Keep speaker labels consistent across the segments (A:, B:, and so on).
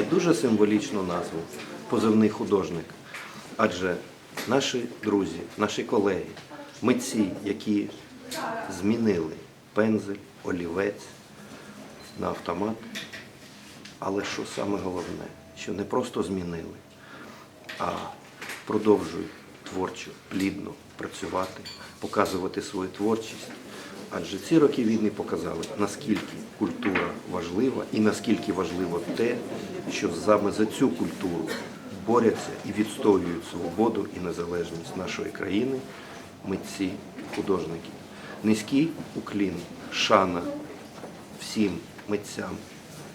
A: має дуже символічну назву Позивний художник. Адже наші друзі, наші колеги, митці, які змінили пензель, олівець на автомат. Але що саме головне, що не просто змінили, а продовжують творчо, плідно працювати, показувати свою творчість. Адже ці роки війни показали, наскільки культура важлива і наскільки важливо те, що саме за цю культуру борються і відстоюють свободу і незалежність нашої країни митці, художники. Низький уклін, шана всім митцям,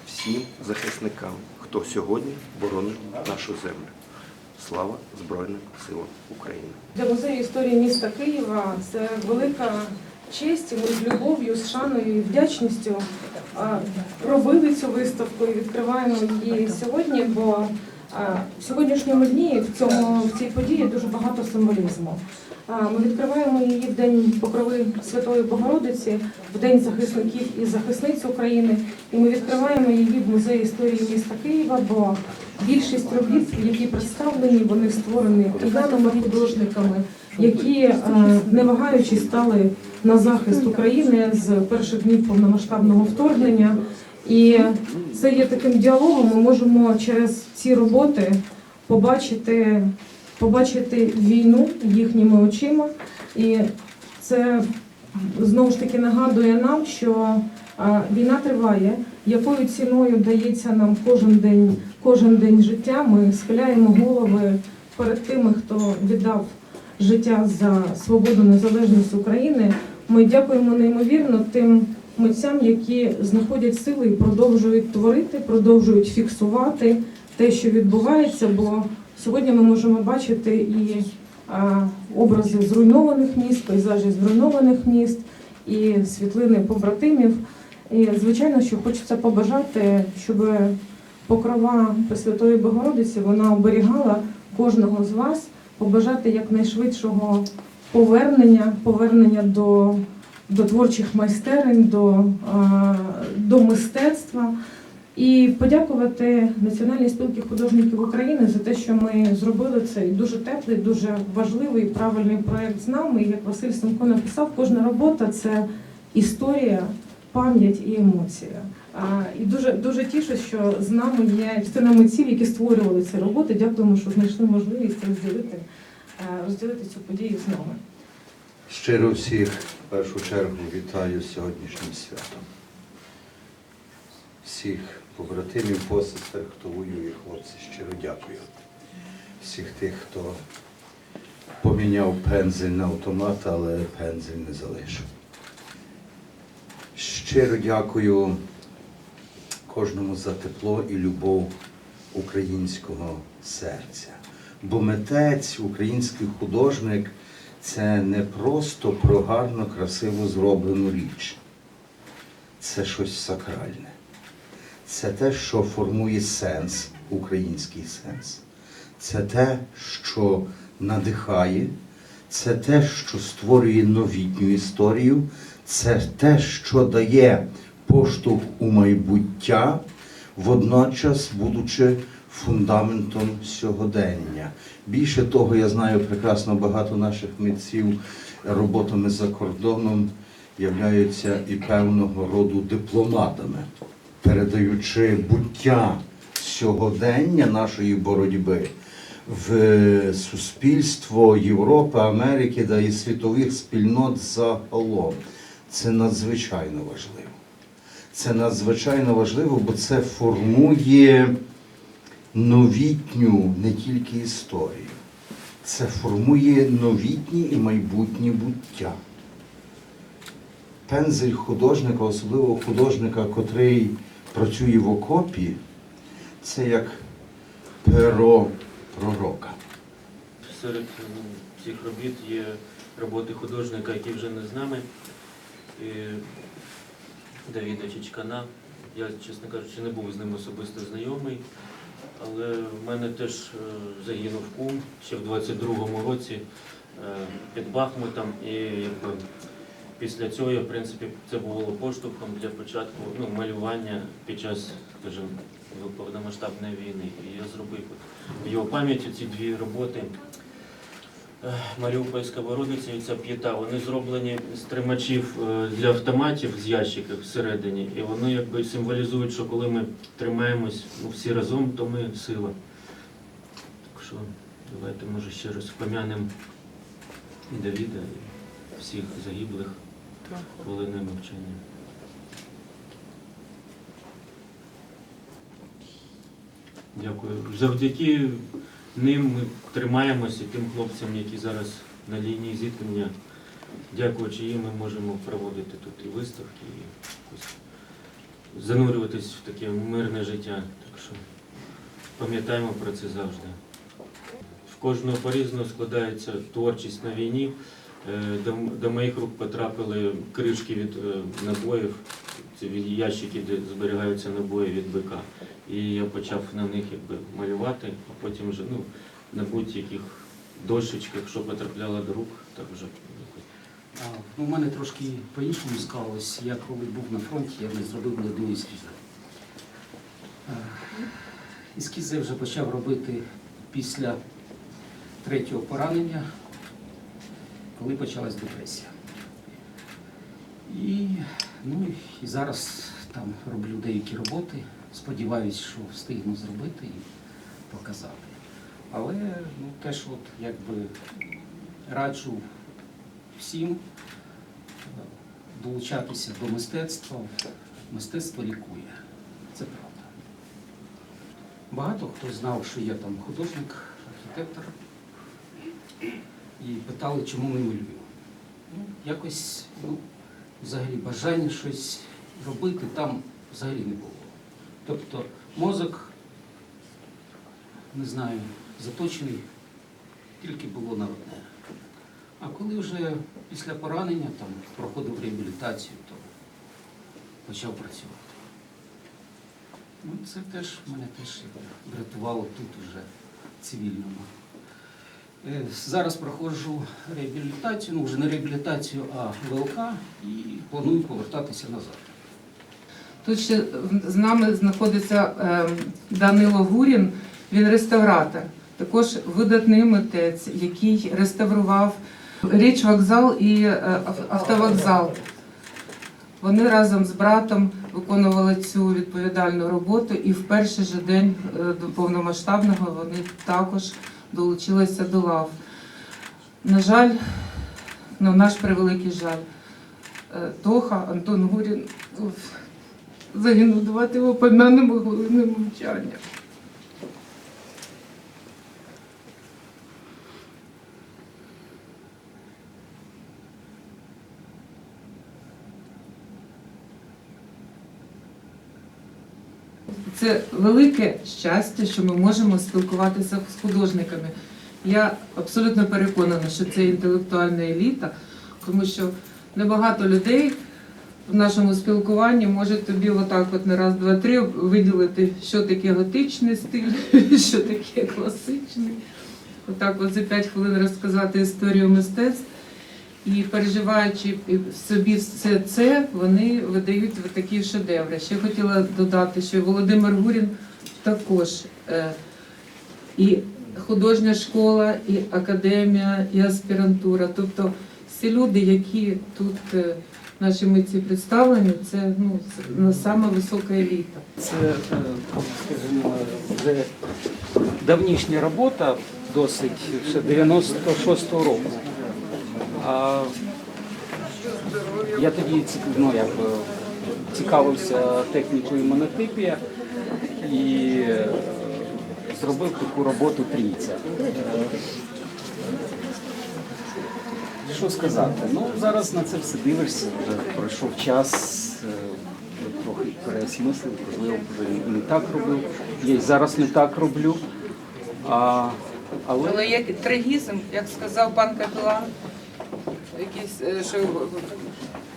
A: всім захисникам, хто сьогодні боронить нашу землю. Слава Збройним силам України!
B: Для музею історії міста Києва це велика честь. Ми з любов'ю, з шаною і вдячністю робили цю виставку і відкриваємо її сьогодні, бо в сьогоднішньому дні в цьому в цій події дуже багато символізму. Ми відкриваємо її в день покрови Святої Богородиці, в день захисників і захисниць України. І ми відкриваємо її в музеї історії міста Києва, бо більшість робіт, які представлені, вони створені киянами, художниками, які не вагаючись стали на захист України з перших днів повномасштабного вторгнення. І це є таким діалогом. Ми можемо через ці роботи побачити, побачити війну їхніми очима. І це знову ж таки нагадує нам, що війна триває, якою ціною дається нам кожен день, кожен день життя. Ми схиляємо голови перед тими, хто віддав життя за свободу незалежність України. Ми дякуємо неймовірно тим митцям, які знаходять сили і продовжують творити, продовжують фіксувати те, що відбувається. Бо сьогодні ми можемо бачити і образи зруйнованих міст, пейзажі зруйнованих міст і світлини побратимів. І звичайно, що хочеться побажати, щоб покрова Пресвятої Богородиці вона оберігала кожного з вас, побажати якнайшвидшого повернення, повернення до, до творчих майстерень, до, до мистецтва. І подякувати Національній спілці художників України за те, що ми зробили цей дуже теплий, дуже важливий, і правильний проект з нами. І як Василь Семко написав, кожна робота це історія, пам'ять і емоція. І дуже дуже тішу, що з нами є частина митців, які створювали ці роботи. Дякуємо, що знайшли можливість розділити, е, розділити цю подію з нами.
C: Щиро всіх в першу чергу вітаю з сьогоднішнім святом. Всіх побратимів, посестер, хто воює, хлопці, щиро дякую. Всіх тих, хто поміняв пензель на автомат, але пензель не залишив. Щиро дякую кожному за тепло і любов українського серця. Бо митець, український художник це не просто про гарно, красиво зроблену річ. Це щось сакральне. Це те, що формує сенс, український сенс. Це те, що надихає, це те, що створює новітню історію, це те, що дає поштовх у майбуття, водночас будучи фундаментом сьогодення. Більше того, я знаю прекрасно багато наших митців роботами за кордоном являються і певного роду дипломатами, передаючи буття сьогодення нашої боротьби в суспільство Європи, Америки да і світових спільнот загалом. Це надзвичайно важливо. Це надзвичайно важливо, бо це формує новітню не тільки історію, це формує новітнє і майбутнє буття. Пензель художника, особливо художника, котрий працює в окопі, це як перо пророка.
D: Серед цих робіт є роботи художника, який вже не з нами, Давіда Чичкана. Я, чесно кажучи, не був з ним особисто знайомий, але в мене теж е, загинув кум ще в 22-му році е, під Бахмутом. І якби після цього, в принципі, це було поштовхом для початку ну, малювання під час, скажімо, повномасштабної війни. І я зробив його пам'яті ці дві роботи. Е, Маріупольська Бородиця і ця п'ята, вони зроблені з тримачів е, для автоматів з ящиків всередині. І вони якби символізують, що коли ми тримаємось ну, всі разом, то ми сила. Так що давайте, може, ще раз пом'янемо і Давіда, і всіх загиблих хвилиною мовчання. Дякую. Завдяки ним ми тримаємося тим хлопцям, які зараз на лінії зіткнення. Дякуючи їм, ми можемо проводити тут і виставки, і якось занурюватись в таке мирне життя. Так що пам'ятаємо про це завжди. В кожного по-різному складається творчість на війні. Е, До, моїх рук потрапили кришки від е, набоїв, це від ящики, де зберігаються набої від БК. І я почав на них якби малювати, а потім вже ну, на будь-яких дощечках, що потрапляло до рук, так вже.
E: А, ну, У мене трошки по-іншому склалось. Я коли був на фронті, я не зробив ні одного ескіза. Е, Ескізи вже почав робити після третього поранення, коли почалась депресія. І, ну, і зараз там роблю деякі роботи. Сподіваюсь, що встигну зробити і показати. Але ну, теж от, якби раджу всім е, долучатися до мистецтва. Мистецтво лікує. Це правда. Багато хто знав, що я там художник, архітектор, і питали, чому не малюю. Ну, якось ну, взагалі бажання щось робити там взагалі не було. Тобто мозок, не знаю, заточений тільки було на одне. А коли вже після поранення там, проходив реабілітацію, то почав працювати. Ну, це теж мене теж врятувало тут уже цивільному. Е, Зараз проходжу реабілітацію, ну вже не реабілітацію, а ВЛК і планую повертатися назад.
F: Тут ще з нами знаходиться е, Данило Гурін, він реставратор, також видатний митець, який реставрував річ вокзал і е, автовокзал. Вони разом з братом виконували цю відповідальну роботу, і в перший же день е, до повномасштабного вони також долучилися до лав. На жаль, ну, наш превеликий жаль, е, Тоха Антон Гурін загинув. Давати його помянемо хвилини мовчання. Це велике щастя, що ми можемо спілкуватися з художниками. Я абсолютно переконана, що це інтелектуальна еліта, тому що небагато людей в нашому спілкуванні може тобі отак от на раз, два, три виділити, що таке готичний стиль, що таке класичний. Отак от за п'ять хвилин розказати історію мистецтв. І переживаючи в собі все це, вони видають от такі шедеври. Ще хотіла додати, що Володимир Гурін також е, і художня школа, і академія, і аспірантура. Тобто всі люди, які тут е, наші митці представлені, це ну, ну, висока еліта.
E: Це, е, скажімо, вже давнішня робота, досить ще 96-го року. А я тоді ну, якби, цікавився технікою монотипія і е, зробив таку роботу трійця. Що сказати? Ну, зараз на це все дивишся, вже пройшов час, е, трохи переосмислив, можливо, вже не так робив. Я й зараз не так роблю. А, але
C: Але як трагізм, як сказав пан капелан, якийсь е, що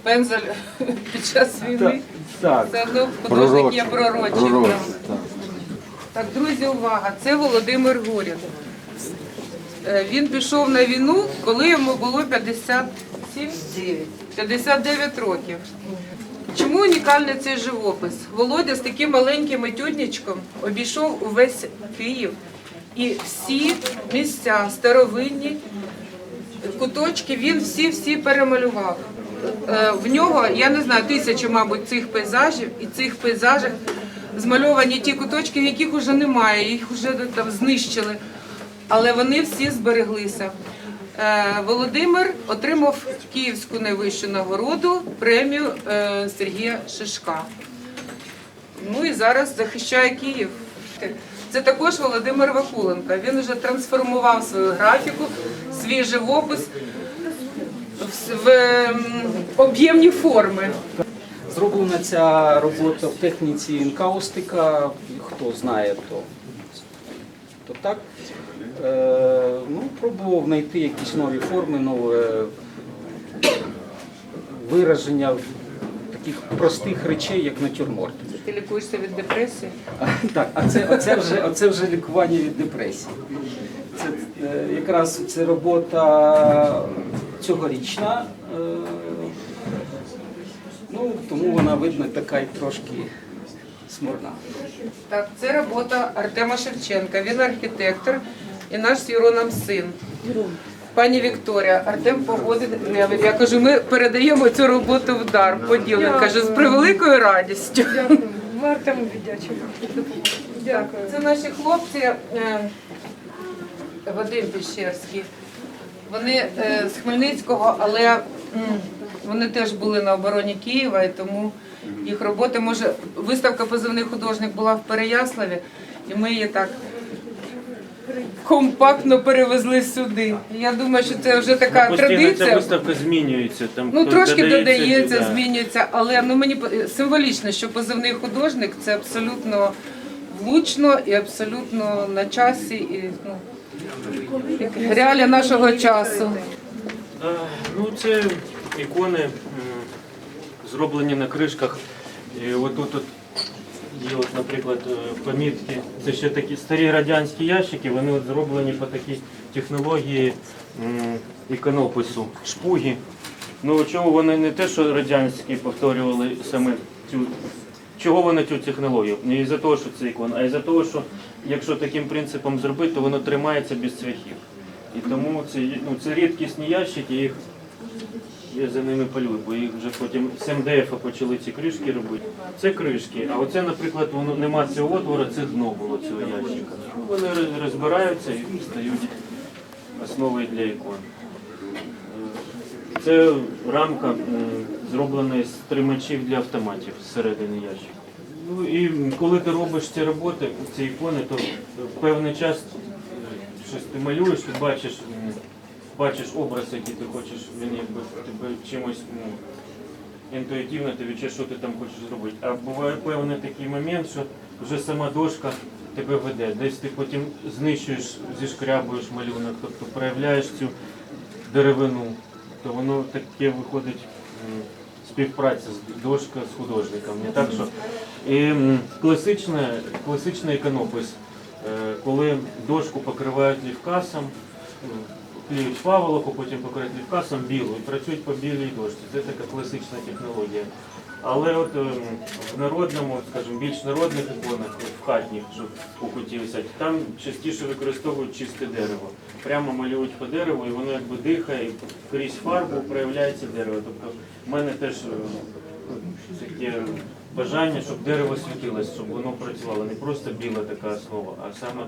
C: пензель під час війни,
E: так.
C: це одно художник є пророчий.
G: Пророчий,
C: правда. Так, друзі, увага! Це Володимир Горін. Е, Він пішов на війну, коли йому було 50
F: 7, 59 років. Чому унікальний цей живопис? Володя з таким маленьким етюдничком обійшов увесь Київ і всі місця старовинні, куточки він всі-всі перемалював. Е, В нього, я не знаю, тисячі, мабуть, цих пейзажів, і цих пейзажах змальовані ті куточки, яких вже немає, їх вже там знищили. Але вони всі збереглися. Е, Володимир отримав Київську найвищу нагороду, премію е, Сергія Шишка. Ну і зараз захищає Київ. Це також Володимир Вакуленко. Він вже трансформував свою графіку, свій живопис в, ем, об'ємні форми.
E: Зроблена ця робота в техніці інкаустика. Хто знає, то, то так. Е, ну, пробував знайти якісь нові форми, нове вираження таких простих речей, як натюрморт.
F: Ти лікуєшся від депресії?
E: А, Так, а це, оце, вже, оце вже лікування від депресії. Це е, якраз це робота цьогорічна. е, Ну, тому вона видно така й трошки смурна.
F: Так, це робота Артема Шевченка. Він архітектор і наш з Юроном син. Пані Вікторія, Артем погодив. Я, я кажу, ми передаємо цю роботу в дар. Поділимо. Каже, з превеликою радістю.
B: Дякую. Ми Артему віддячимо. Дякую.
F: Це наші хлопці е, Вадим Піщерський. Вони е, з Хмельницького, але вони теж були на обороні Києва, і тому їх роботи може виставка позивний художник була в Переяславі, і ми її так компактно перевезли сюди. Я думаю, що це вже така
D: ця
F: традиція.
D: виставка змінюється. Там
F: Ну трошки додається,
D: да.
F: змінюється, але ну мені символічно, що позивний художник це абсолютно влучно і абсолютно на часі, і ну реалія нашого часу.
D: Ну, це ікони зроблені на кришках. І отут от є, от, наприклад, е, помітки. Це ще такі старі радянські ящики, вони от зроблені по такій технології іконопису, шпуги. Ну, чого вони не те, що радянські повторювали саме цю. Чого вони цю технологію? Не із-за того, що це ікона, а із-за того, що якщо таким принципом зробити, то воно тримається без цвяхів. І тому це, ну, це рідкісні ящики, їх я за ними полюю, бо їх вже потім з МДФ почали ці кришки робити. Це кришки, а оце, наприклад, воно нема цього отвора, це дно було цього ящика. Ну, Вони розбираються і стають основою для ікон. Е, Це рамка зроблена з тримачів для автоматів зсередини ящика. Ну і коли ти робиш ці роботи, ці ікони, то певний час е, щось ти малюєш, ти бачиш, бачиш образ, який ти хочеш, він якби тебе чимось ну, інтуїтивно ти відчуєш, що ти там хочеш зробити. А буває певний такий момент, що вже сама дошка тебе веде. Десь ти потім знищуєш, зішкрябуєш малюнок, тобто проявляєш цю деревину, то воно таке виходить співпраця з дошка з художником. Не так, що і класичне, класичний іконопис, е, коли дошку покривають лівкасом, м, клеють паволоку, потім покриють лівкасом білу і працюють по білій дошці. Це така класична технологія. Але от ем, в народному, скажімо, більш народних іконах, в хатніх, що у куті там частіше використовують чисте дерево. Прямо малюють по дереву, і воно якби дихає, і крізь фарбу проявляється дерево. Тобто в мене теж е, таке бажання, щоб дерево світилось, щоб воно працювало. Не просто біла така основа, а саме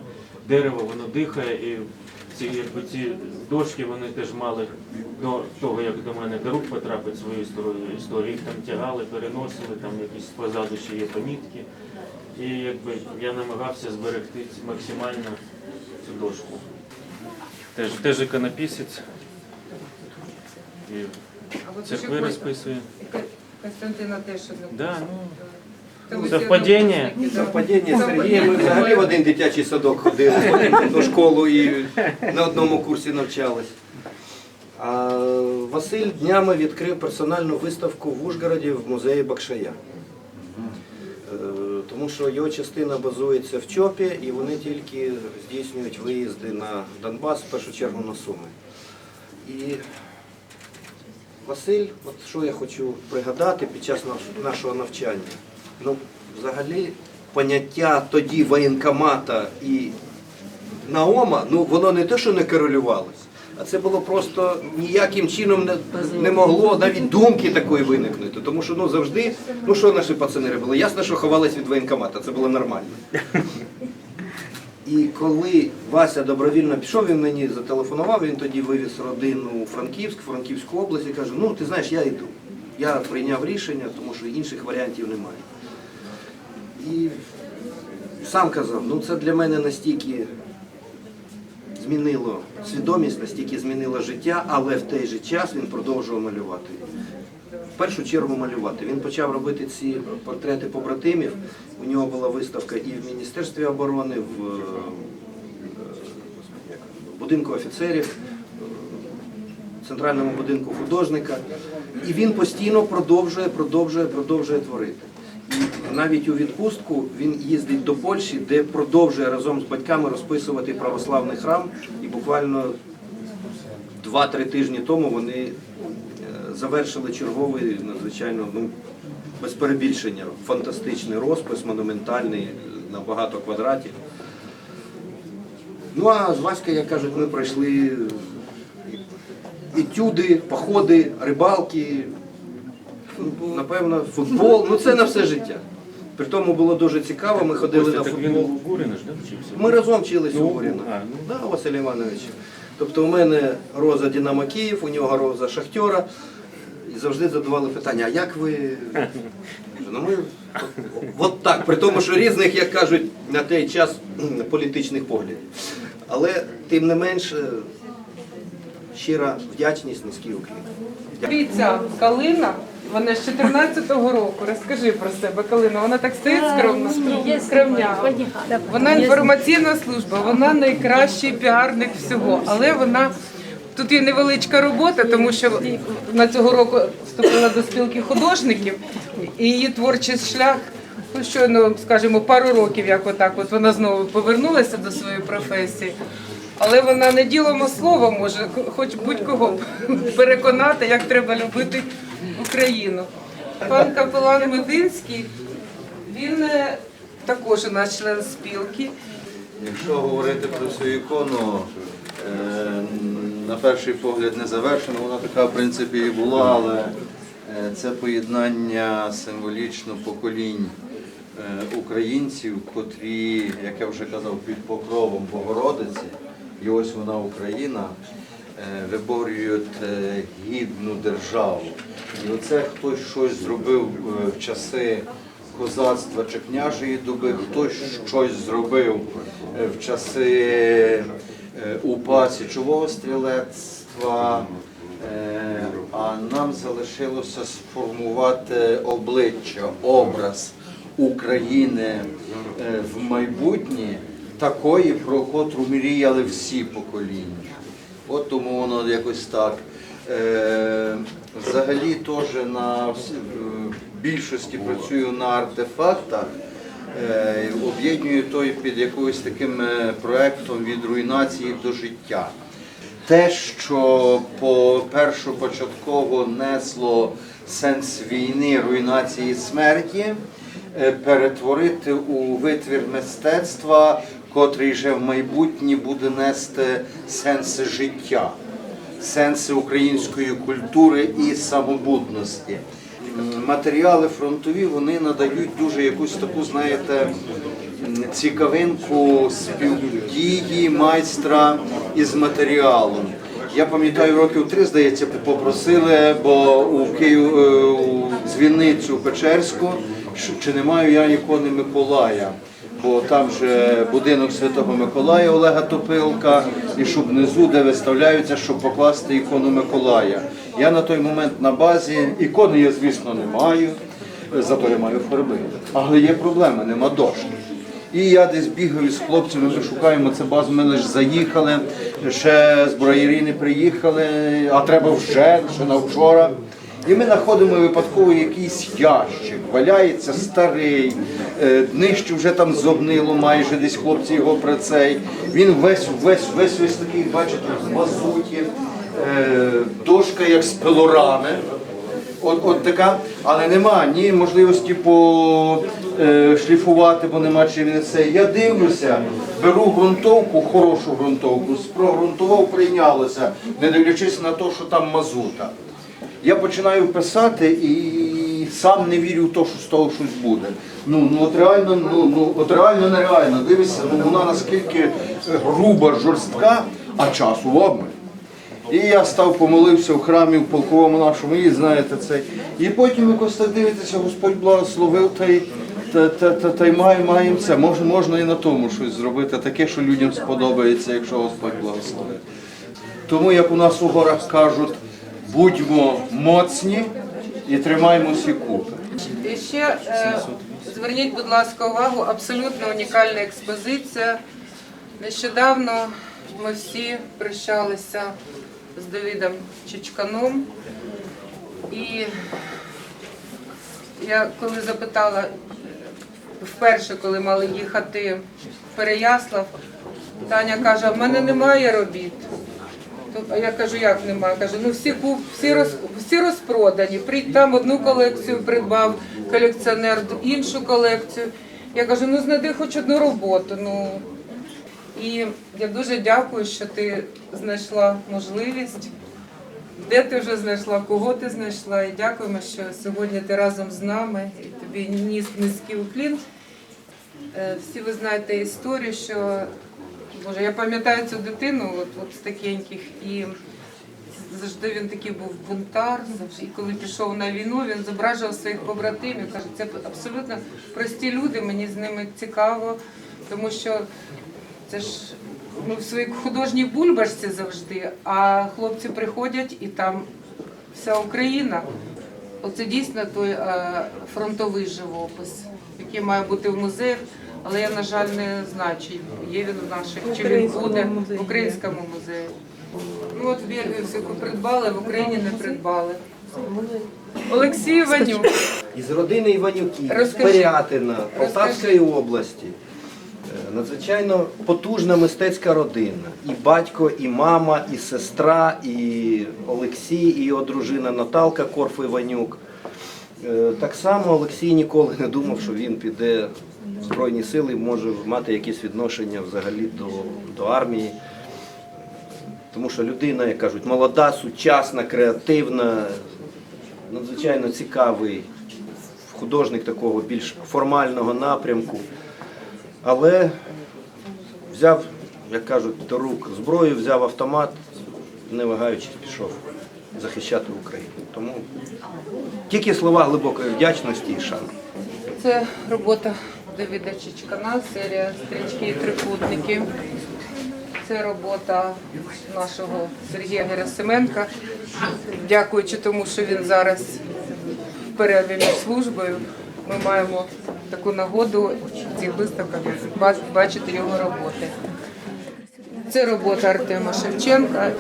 D: дерево, воно дихає і ці, якби ці дошки вони теж мали до того, як до мене до рук потрапить свою історію, історію. Їх там тягали, переносили, там якісь позаду ще є помітки. І якби я намагався зберегти максимально цю дошку. Теж, теж іконописець. І церкви розписує.
F: Константина теж одне.
D: Да, ну,
F: ви
D: Совпадіння?
F: однокурсники, да.
A: Совпадіння з Сергієм ми взагалі в один дитячий садок ходили в одну школу і на одному курсі навчались. А Василь днями відкрив персональну виставку в Ужгороді в музеї Бакшая. Е, Тому що його частина базується в ЧОПі і вони тільки здійснюють виїзди на Донбас, в першу чергу на Суми. І Василь, от що я хочу пригадати під час нашого навчання. Ну, взагалі, поняття тоді воєнкомата і Наома, ну воно не те, що не корелювалось, а це було просто ніяким чином не, не могло навіть думки такої виникнути. Тому що ну завжди, ну що наші пацани робили? Ясно, що ховались від воєнкомата, це було нормально. І коли Вася добровільно пішов, він мені зателефонував, він тоді вивіз родину у Франківськ, Франківську область і каже, ну ти знаєш, я йду. Я прийняв рішення, тому що інших варіантів немає. І сам казав, ну це для мене настільки змінило свідомість, настільки змінило життя, але в той же час він продовжував малювати. Першу чергу малювати. Він почав робити ці портрети побратимів. У нього була виставка і в Міністерстві оборони, в, е, будинку офіцерів, в центральному будинку художника. І він постійно продовжує, продовжує, продовжує творити. Навіть у відпустку він їздить до Польщі, де продовжує разом з батьками розписувати православний храм. І буквально 2-3 тижні тому вони завершили черговий надзвичайно ну, без перебільшення фантастичний розпис, монументальний на багато квадратів. Ну а з Ваською, як кажуть, ми пройшли етюди, походи, рибалки, ну, напевно, футбол. Ну це на все життя. При тому було дуже цікаво, ми ходили на футбол.
D: у Гуріна ж, да.
A: Ми разом вчилися
D: Ну,
A: у Горіна.
D: а, ну.
A: Да, Василь Іванович. Тобто у мене роза Динамо Київ, у нього роза Шахтера. Завжди задавали питання, а як ви. Ну ми от, так, при тому, що різних, як кажуть, на той час політичних поглядів. Але тим не менш, е, щира вдячність, низький уклін.
F: Дивіться, Калина, вона з 14-го року. Розкажи про себе, Калина. Вона так стоїть скромно, скромнява. Вона інформаційна служба, вона найкращий піарник всього. Але вона тут є невеличка робота, тому що на цього року вступила до спілки художників, і її творчий шлях. Ну, щойно, скажімо, пару років, як отак, от вона знову повернулася до своєї професії. Але вона не ділом, а словом може хоч будь-кого переконати, як треба любити Україну. Пан капелан Мединський, він е, також у нас член спілки.
C: Якщо говорити про цю ікону, е, на перший погляд не завершена, вона така в принципі і була, але е, це поєднання символічно поколінь е, українців, котрі, як я вже казав, під покровом Богородиці, і ось вона Україна, е, виборюють гідну державу. І оце хтось щось зробив в часи козацтва чи княжої доби, хтось щось зробив в часи е, УПА січового стрілецтва, е, а нам залишилося сформувати обличчя, образ України е, в майбутнє такої, про котру мріяли всі покоління. От тому воно якось так. Взагалі теж на більшості працюю на артефактах. Е, об'єднюю той під якоюсь таким е, проектом від руйнації до життя. Те, що по першопочатково несло сенс війни, руйнації смерті, е, перетворити у витвір мистецтва, котрий вже в майбутнє буде нести сенси життя, сенси української культури і самобутності. Матеріали фронтові вони надають дуже якусь таку, знаєте, цікавинку співдії майстра із матеріалом. Я пам'ятаю, років три, здається, попросили, бо у Київ е, у дзвіницю Печерську, чи не маю я ікони Миколая. Бо там же будинок Святого Миколая Олега Топилка, і щоб внизу, де виставляються, щоб покласти ікону Миколая. Я на той момент на базі, ікони я, звісно, не маю, зато я маю фарби. Але є проблема, нема дошки. І я десь бігаю з хлопцями, ми шукаємо це базу, ми лише заїхали, ще з Браєрі не приїхали, а треба вже, ще на вчора. І ми знаходимо випадково якийсь ящик, валяється старий, е, днище вже там зобнило майже десь хлопці його про цей. Він весь, весь, весь, весь такий, бачите, в мазуті. е, дошка як з пилорами. От, от така, але нема ні можливості по е, бо нема чим це. Я дивлюся, беру ґрунтовку, хорошу ґрунтовку, спроґрунтував, прийнялося, не дивлячись на те, що там мазута. Я починаю писати і сам не вірю в те, що з того щось буде. Ну, ну от реально, ну, ну от реально нереально. Дивишся, ну вона наскільки груба, жорстка, а часу обмаль. І я став, помолився в храмі в полковому нашому, і знаєте це. І потім якось так дивитися, Господь благословив та й та, та, та, та й має, маємо це. Можна, можна і на тому щось зробити, таке, що людям сподобається, якщо Господь благословить. Тому, як у нас у горах кажуть, будьмо моцні і тримаймося купи.
F: І ще е, зверніть, будь ласка, увагу, абсолютно унікальна експозиція. Нещодавно ми всі прощалися з Давидом Чичканом. І я коли запитала вперше, коли мали їхати в Переяслав, Таня каже, в мене немає робіт. То- А я кажу, як немає? Каже, ну всі куп, всі роз, всі розпродані. При там одну колекцію придбав колекціонер, іншу колекцію. Я кажу, ну знайди хоч одну роботу. Ну і я дуже дякую, що ти знайшла можливість. Де ти вже знайшла, кого ти знайшла, і дякуємо, що сьогодні ти разом з нами. І тобі ніс низький уклін. Е, Всі ви знаєте історію, що Боже, я пам'ятаю цю дитину, от, от з такеньких, і завжди він такий був бунтар. завжди. І коли пішов на війну, він зображував своїх побратимів. Каже, це абсолютно прості люди, мені з ними цікаво, тому що це ж ми в своїй художній бульбашці завжди, а хлопці приходять і там вся Україна. Оце дійсно той е, фронтовий живопис, який має бути в музеях. Але я, на жаль, не знаю, чи є він у наших, чи він буде в українському музеї. Ну от в Бельгії придбали, в Україні не придбали. Олексій Іванюк.
A: Із родини Іванюків,
F: Розкажи.
A: Пирятина, Полтавської області. Е, Надзвичайно потужна мистецька родина. І батько, і мама, і сестра, і Олексій, і його дружина Наталка Корф Іванюк. Е, Так само Олексій ніколи не думав, що він піде Збройні сили може мати якесь відношення взагалі до, до армії. Тому що людина, як кажуть, молода, сучасна, креативна, надзвичайно цікавий художник такого більш формального напрямку. Але взяв, як кажуть, до рук зброю, взяв автомат, не вагаючись, пішов захищати Україну. Тому тільки слова глибокої вдячності і шани.
F: Це робота Давіда Чичкана, серія стрічки і трикутники. Це робота нашого Сергія Герасименка. Дякуючи тому, що він зараз в перерві між службою, ми маємо таку нагоду в цих виставках бачити його роботи. Це робота Артема Шевченка.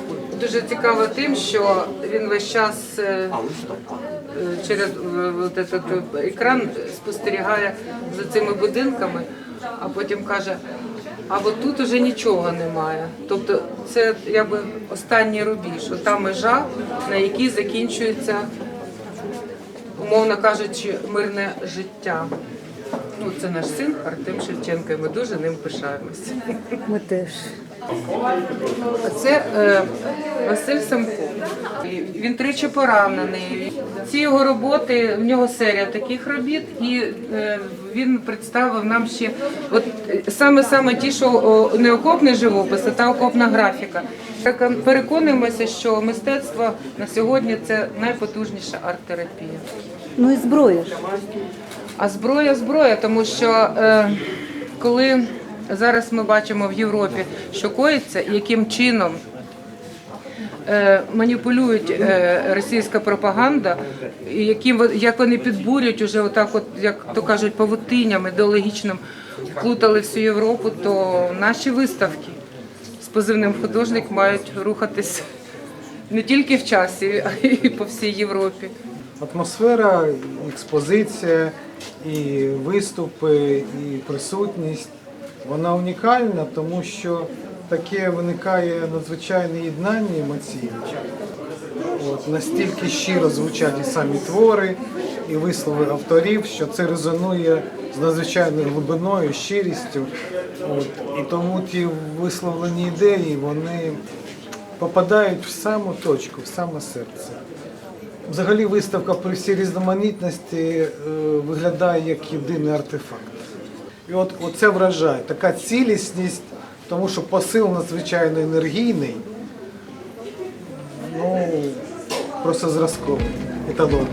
F: Дуже цікаво тим, що він весь час е, через е, этот екран спостерігає за цими будинками, а потім каже, а от тут уже нічого немає. Тобто це якби останній рубіж, ота межа, на якій закінчується, умовно кажучи, мирне життя. Ну, це наш син Артем Шевченко, і ми дуже ним пишаємося.
H: Ми теж.
F: Це е, Василь Самко. Він тричі поранений. Ці його роботи, в нього серія таких робіт, і е, він представив нам ще от саме саме ті, що о, не окопний живопис, а та окопна графіка. Так е, переконуємося, що мистецтво на сьогодні це найпотужніша арт-терапія.
H: Ну і зброя.
F: А зброя зброя, тому що е, коли зараз ми бачимо в Європі, що коїться, яким чином е, маніпулюють е, російська пропаганда, яким як вони підбурюють уже отак, от як то кажуть, павутинням ідеологічним плутали всю Європу, то наші виставки з позивним художник мають рухатись не тільки в часі, а й по всій Європі.
I: Атмосфера, експозиція, і виступи, і присутність вона унікальна, тому що таке виникає надзвичайне єднання емоційне. От, настільки щиро звучать і самі твори, і вислови авторів, що це резонує з надзвичайною глибиною, щирістю. От, і тому ті висловлені ідеї вони попадають в саму точку, в саме серце. Взагалі виставка при всій різноманітності е, виглядає як єдиний артефакт. І от, це вражає, така цілісність, тому що посил надзвичайно енергійний, ну, просто зразковий, еталонний.